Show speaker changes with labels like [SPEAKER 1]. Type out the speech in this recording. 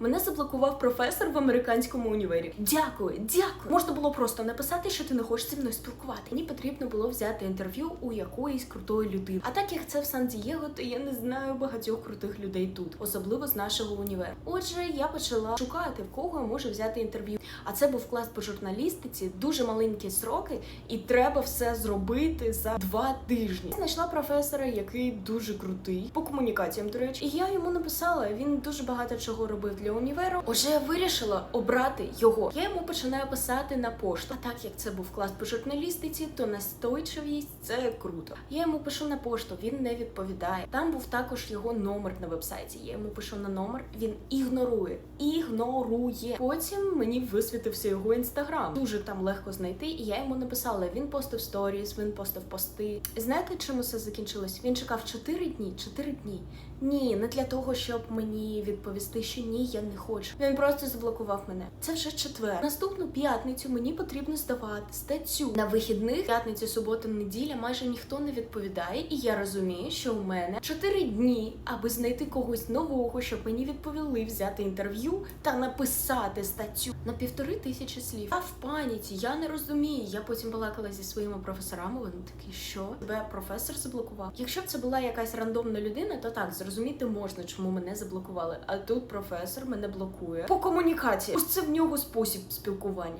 [SPEAKER 1] Мене заблокував професор в американському універі. Дякую, дякую. Можна було просто написати, що ти не хочеш зі мною спілкувати. Мені потрібно було взяти інтерв'ю у якоїсь крутої людини. А так як це в Сан-Дієго, то я не знаю багатьох крутих людей тут, особливо з нашого універу. Отже, я почала шукати в кого я можу взяти інтерв'ю. А це був клас по журналістиці, дуже маленькі сроки, і треба все зробити за два тижні. Знайшла професора, який дуже крутий по комунікаціям. До речі, і я йому написала. Він дуже багато чого робив для універу. Отже, я вирішила обрати його. Я йому починаю писати на пошту. А так як це був клас по журналістиці, то настойчивість це круто. Я йому пишу на пошту, він не відповідає. Там був також його номер на вебсайті. Я йому пишу на номер, він ігнорує. Ігнорує. Потім мені висвітився його інстаграм. Дуже там легко знайти, і я йому написала. Він постив сторіс, він постив пости. Знаєте, чим усе закінчилось? Він чекав 4 дні. 4 дні. Ні, не для того, щоб мені відповісти, що ні, я не хочу. Він просто заблокував мене. Це вже четвер. Наступну п'ятницю мені потрібно здавати статтю. На вихідних п'ятницю, субота, неділя майже ніхто не відповідає, і я розумію, що у мене чотири дні, аби знайти когось нового, щоб мені відповіли, взяти інтерв'ю та написати статтю на півтори тисячі слів. Я в паніці, я не розумію. Я потім балакала зі своїми професорами. Вони такі, що тебе професор заблокував. Якщо б це була якась рандомна людина, то так зрозуміти можна, чому мене заблокували. А тут професор мене блокує по комунікації. Ось це в нього спосіб спілкування.